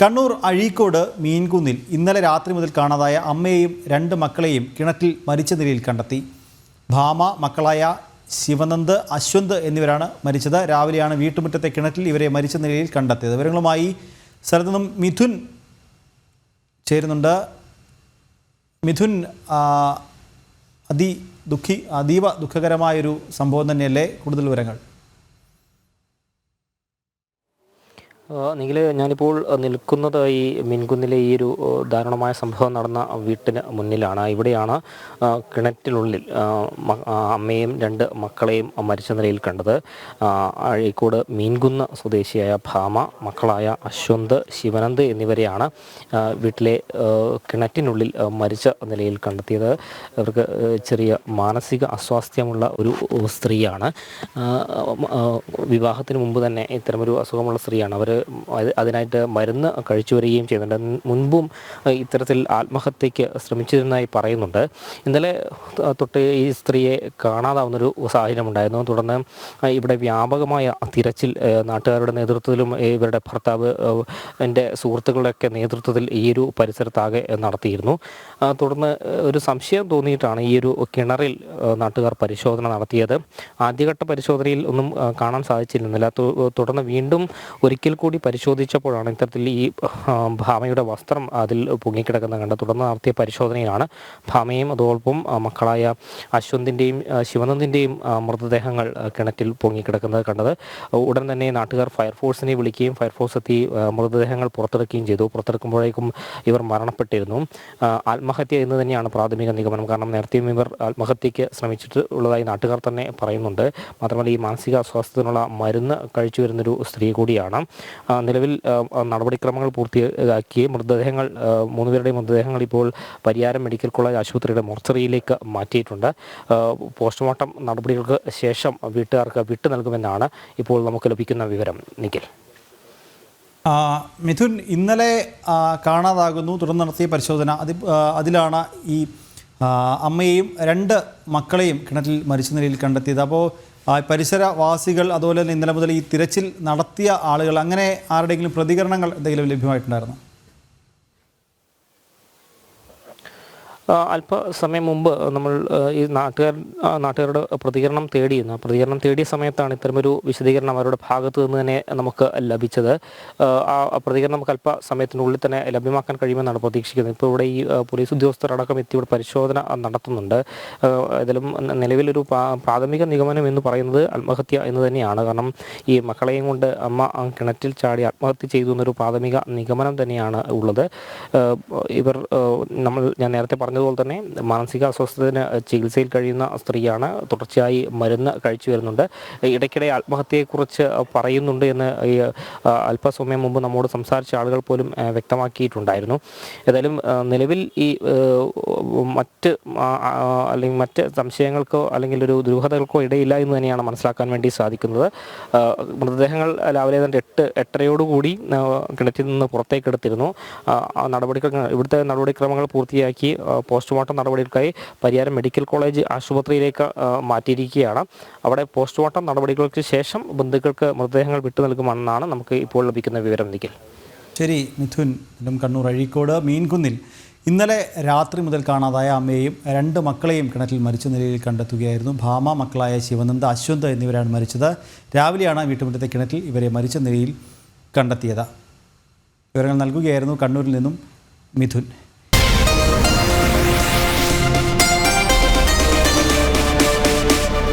കണ്ണൂർ അഴീക്കോട് മീൻകുന്നിൽ ഇന്നലെ രാത്രി മുതൽ കാണാതായ അമ്മയെയും രണ്ട് മക്കളെയും കിണറ്റിൽ മരിച്ച നിലയിൽ കണ്ടെത്തി. ഭാമ മക്കളായ ശിവനന്ദ് അശ്വന്ത് എന്നിവരാണ് മരിച്ചത്. രാവിലെയാണ് വീട്ടുമുറ്റത്തെ കിണറ്റിൽ ഇവരെ മരിച്ച നിലയിൽ കണ്ടെത്തിയത്. വിവരങ്ങളുമായി സ്ഥലത്തു നിന്നും മിഥുൻ ചേരുന്നുണ്ട്. മിഥുൻ അതി ദുഃഖി അതീവ ദുഃഖകരമായൊരു സംഭവം തന്നെയല്ലേ? കൂടുതൽ വിവരങ്ങൾ. നിങ്ങൾ ഞാനിപ്പോൾ നിൽക്കുന്നത് ഈ മിൻകുന്നിലെ ഈ ഒരു ദാരുണമായ സംഭവം നടന്ന വീട്ടിന് മുന്നിലാണ്. ഇവിടെയാണ് കിണറ്റിനുള്ളിൽ അമ്മയും രണ്ട് മക്കളെയും മരിച്ച നിലയിൽ കണ്ടത്. അഴീക്കോട് മീൻകുന്ന് സ്വദേശിയായ ഭാമ മക്കളായ അശ്വന്ത് ശിവനന്ദ് എന്നിവരെയാണ് വീട്ടിലെ കിണറ്റിനുള്ളിൽ മരിച്ച നിലയിൽ കണ്ടെത്തിയത്. ഇവർക്ക് ചെറിയ മാനസിക അസ്വാസ്ഥ്യമുള്ള ഒരു സ്ത്രീയാണ്. വിവാഹത്തിന് മുമ്പ് തന്നെ ഇത്തരമൊരു അസുഖമുള്ള സ്ത്രീയാണ്. അവർ അതിനായിട്ട് മരുന്ന് കഴിച്ചു വരികയും ചെയ്യുന്നുണ്ട്. മുൻപും ഇത്തരത്തിൽ ആത്മഹത്യയ്ക്ക് ശ്രമിച്ചിരുന്നതായി പറയുന്നുണ്ട്. ഇന്നലെ തൊട്ട് ഈ സ്ത്രീയെ കാണാതാവുന്നൊരു സാഹചര്യമുണ്ടായിരുന്നു. തുടർന്ന് ഇവിടെ വ്യാപകമായ തിരച്ചിൽ നാട്ടുകാരുടെ നേതൃത്വത്തിലും ഇവരുടെ ഭർത്താവ് എന്റെ സുഹൃത്തുക്കളുടെയൊക്കെ നേതൃത്വത്തിൽ ഈ ഒരു പരിസരത്താകെ നടത്തിയിരുന്നു. തുടർന്ന് ഒരു സംശയം തോന്നിയിട്ടാണ് ഈ ഒരു കിണറിൽ നാട്ടുകാർ പരിശോധന നടത്തിയത്. ആദ്യഘട്ട പരിശോധനയിൽ ഒന്നും കാണാൻ സാധിച്ചിരുന്നില്ല. തുടർന്ന് വീണ്ടും ഒരിക്കൽ കൂടി പരിശോധിച്ചപ്പോഴാണ് ഇത്തരത്തിൽ ഈ ഭാമയുടെ വസ്ത്രം അതിൽ പൊങ്ങിക്കിടക്കുന്നത് കണ്ടത് തുടർന്ന് നടത്തിയ പരിശോധനയിലാണ് ഭാമയും അതോടൊപ്പം മക്കളായ അശ്വന്തിന്റെയും ശിവനന്ദിന്റെയും മൃതദേഹങ്ങൾ കിണറ്റിൽ പൊങ്ങിക്കിടക്കുന്നത് കണ്ടത്. ഉടൻ തന്നെ നാട്ടുകാർ ഫയർഫോഴ്സിനെ വിളിക്കുകയും ഫയർഫോഴ്സ് എത്തി മൃതദേഹങ്ങൾ പുറത്തെടുക്കുകയും ചെയ്തു. പുറത്തെടുക്കുമ്പോഴേക്കും ഇവർ മരണപ്പെട്ടിരുന്നു. ആത്മഹത്യ എന്ന് തന്നെയാണ് പ്രാഥമിക നിഗമനം. കാരണം നേരത്തെയും ഇവർ ആത്മഹത്യയ്ക്ക് ശ്രമിച്ചിട്ട് ഉള്ളതായി നാട്ടുകാർ തന്നെ പറയുന്നുണ്ട്. മാത്രമല്ല ഈ മാനസിക അസ്വാസ്ഥ്യത്തിനുള്ള മരുന്ന് കഴിച്ചു വരുന്നൊരു സ്ത്രീ കൂടിയാണ്. നിലവിൽ നടപടിക്രമങ്ങൾ പൂർത്തിയാക്കി മൃതദേഹങ്ങൾ മൂന്നുപേരുടെയും മൃതദേഹങ്ങൾ ഇപ്പോൾ പരിയാരം മെഡിക്കൽ കോളേജ് ആശുപത്രിയുടെ മോർച്ചറിയിലേക്ക് മാറ്റിയിട്ടുണ്ട്. പോസ്റ്റ്മോർട്ടം നടപടികൾക്ക് ശേഷം വീട്ടുകാർക്ക് വിട്ടു നൽകുമെന്നാണ് ഇപ്പോൾ നമുക്ക് ലഭിക്കുന്ന വിവരം. നിഖിൽ. മിഥുൻ ഇന്നലെ കാണാതാകുന്നു തുടർന്ന് നടത്തിയ പരിശോധന. അതി അതിലാണ് ഈ അമ്മയെയും രണ്ട് മക്കളെയും കിണറ്റിൽ മരിച്ച നിലയിൽ കണ്ടെത്തിയത്. അപ്പോൾ പരിസരവാസികൾ അതുപോലെ തന്നെ ഇന്നലെ മുതൽ ഈ തിരച്ചിൽ നടത്തിയ ആളുകൾ അങ്ങനെ ആരുടെയെങ്കിലും പ്രതികരണങ്ങൾ എന്തെങ്കിലും ലഭ്യമായിട്ടുണ്ടായിരുന്നു? അല്പസമയം മുമ്പ് നമ്മൾ ഈ നാട്ടുകാർ നാട്ടുകാരുടെ പ്രതികരണം തേടിയിരുന്നു. പ്രതികരണം തേടിയ സമയത്താണ് ഇത്തരമൊരു വിശദീകരണം അവരുടെ ഭാഗത്തു നിന്ന് തന്നെ നമുക്ക് ലഭിച്ചത്. ആ, പ്രതികരണം നമുക്ക് അല്പസമയത്തിനുള്ളിൽ തന്നെ ലഭ്യമാക്കാൻ കഴിയുമെന്നാണ് പ്രതീക്ഷിക്കുന്നത്. ഇപ്പോൾ ഇവിടെ ഈ പോലീസ് ഉദ്യോഗസ്ഥരടക്കം എത്തി ഇവിടെ പരിശോധന നടത്തുന്നുണ്ട്. ഇതിലും നിലവിലൊരു പ്രാഥമിക നിഗമനം എന്ന് പറയുന്നത് ആത്മഹത്യ എന്ന് തന്നെയാണ്. കാരണം ഈ മക്കളെയും കൊണ്ട് അമ്മ കിണറ്റിൽ ചാടി ആത്മഹത്യ ചെയ്തു എന്നൊരു പ്രാഥമിക നിഗമനം തന്നെയാണ് ഉള്ളത്. ഇവർ നമ്മൾ ഞാൻ നേരത്തെ പറഞ്ഞതുപോലെ തന്നെ മാനസിക അസ്വസ്ഥതന് ചികിത്സയിൽ കഴിയുന്ന സ്ത്രീയാണ്. തുടർച്ചയായി മരുന്ന് കഴിച്ചു വരുന്നുണ്ട്. ഇടയ്ക്കിടെ ആത്മഹത്യയെക്കുറിച്ച് പറയുന്നുണ്ട് എന്ന് ഈ അല്പസമയം മുമ്പ് നമ്മോട് സംസാരിച്ച ആളുകൾ പോലും വ്യക്തമാക്കിയിട്ടുണ്ടായിരുന്നു. ഏതായാലും നിലവിൽ ഈ മറ്റ് അല്ലെങ്കിൽ മറ്റ് സംശയങ്ങൾക്കോ അല്ലെങ്കിൽ ഒരു ദുരൂഹതകൾക്കോ ഇടയില്ല എന്ന് തന്നെയാണ് മനസ്സിലാക്കാൻ വേണ്ടി സാധിക്കുന്നത്. മൃതദേഹങ്ങൾ രാവിലെ തന്നെ എട്ട് എട്ടരയോടുകൂടി കിണറ്റിൽ നിന്ന് പുറത്തേക്ക് എടുത്തിരുന്നു നടപടിക്രമങ്ങൾ ഇവിടുത്തെ നടപടിക്രമങ്ങൾ പൂർത്തിയാക്കി പോസ്റ്റ്മോർട്ടം നടപടികൾക്കായി പരിയാരം മെഡിക്കൽ കോളേജ് ആശുപത്രിയിലേക്ക് മാറ്റിയിരിക്കുകയാണ്. അവിടെ പോസ്റ്റ്മോർട്ടം നടപടികൾക്ക് ശേഷം ബന്ധുക്കൾക്ക് മൃതദേഹങ്ങൾ വിട്ടു നൽകുമെന്നാണ് നമുക്ക് ഇപ്പോൾ ലഭിക്കുന്ന വിവരം നിഖിൽ. ശരി മിഥുൻ കണ്ണൂർ അഴീക്കോട് മീൻകുന്നിൽ. ഇന്നലെ രാത്രി മുതൽ കാണാതായ അമ്മയെയും രണ്ട് മക്കളെയും കിണറ്റിൽ മരിച്ച നിലയിൽ കണ്ടെത്തുകയായിരുന്നു. ഭാമ മക്കളായ ശിവനന്ദ അശ്വന്ത് എന്നിവരാണ് മരിച്ചത്. രാവിലെയാണ് വീട്ടുമുറ്റത്തെ കിണറ്റിൽ ഇവരെ മരിച്ച നിലയിൽ കണ്ടെത്തിയത്. വിവരങ്ങൾ നൽകുകയായിരുന്നു കണ്ണൂരിൽ നിന്നും മിഥുൻ.